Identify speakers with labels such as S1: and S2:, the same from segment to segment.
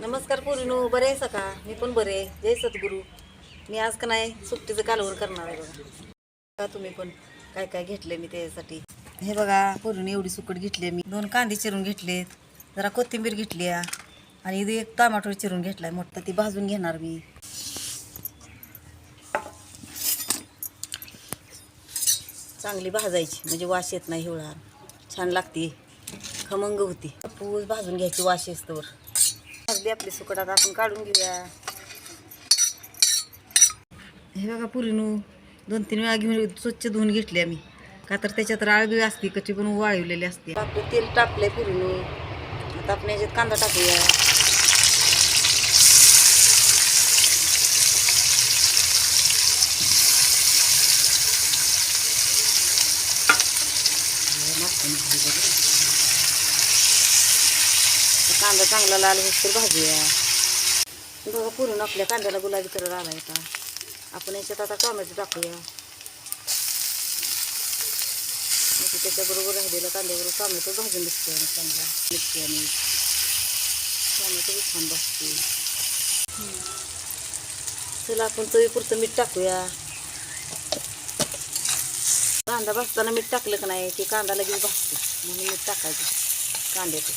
S1: नमस्कार पोरीनो बरे आहे सका मी पण बरे आहे. जय सद्गुरू. मी आज का नाही सुट्टीचं कालवर करणार आहे बघा. का तुम्ही पण? काय काय घेतले मी त्यासाठी हे बघा पोरीनो एवढी सुकट घेतली मी. दोन कांदे चिरून घेतलेत. जरा कोथिंबीर घेतली आहे. आणि इथे एक टमाटो चिरून घेतलाय मोठा. ती भाजून घेणार मी. चांगली भाजायची. म्हणजे वाश येत नाही हिवळा. छान लागते. खमंग होती. पूस भाजून घ्यायची वास येस्तवर भाजली आपली सुकट आता आपण काढून घेऊया. हे बघा पुरीनू दोन तीन वेळा घेऊन स्वच्छ धुवून घेतली आम्ही. का तर त्याच्यात राळबी असते कच्ची पण वाळवलेली असते. आपलं तेल टाकलंय पुरीनू. आता आपण याच्यात कांदा टाकूया. कांदा चांगला लाल होईल भाजूया बघा पुरून आपल्या कांद्याला गुलाबी कलर आला का आपण याच्यात आता टोमॅटो टाकूया. म्हणजे त्याच्याबरोबर राहिलेलं कांद्याबरोबर टोमॅटो भाजून दिसतोय आणि चांगला. मिरची आणि टोमॅटो छान भाजते चला आपण चवीपुरतं मीठ टाकूया. कांदा भाजताना मीठ टाकलं का नाही की कांदा लगेच भाजते म्हणून मीठ टाकायचं. कांद्याचं.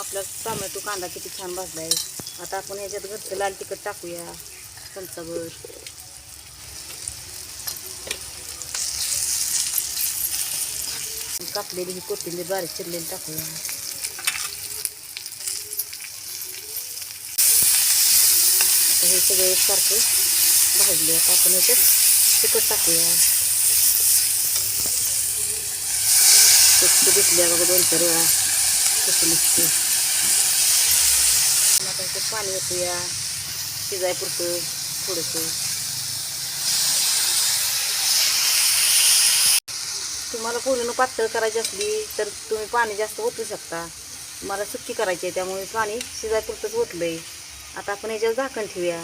S1: आपला टोमॅटो, कांदा किती छान भाजला आहे आता आपण ह्याच्यात घरचं लाल तिखट टाकूया. चमचाभर. कापलेली ही कोथिंबीर बारीक चिरलेली टाकूया. आता हे सगळं एकसारखं भाजले आता आपण ह्याच्यात तिखट स्वच्छ धुतल्या बघा दोन चार वेळा आता इथं पाणी ओतूया. शिजाय पुरतं थोडंसं. तुम्हाला पूर्ण पातळ करायची असली तर तुम्ही पाणी जास्त ओतू शकता. मला सुक्की करायची आहे त्यामुळे पाणी शिजाय पुरतंच ओतलं आहे आता आपण याच्यावर झाकण ठेवूया.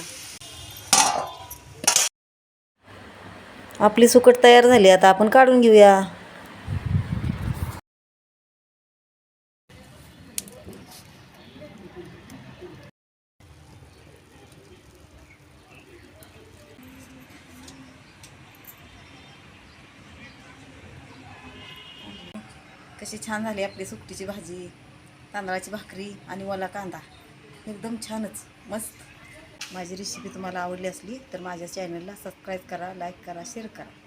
S1: आपली सुकट तयार झाली आता आपण काढून घेऊया. कशी छान झाली आपली सुकटीची भाजी तांदळाची भाकरी आणि ओला कांदा. एकदम छानच मस्त. माझी रेसिपी तुम्हाला आवडली असली तर माझ्या चॅनलला सबस्क्राईब करा लाईक करा शेअर करा.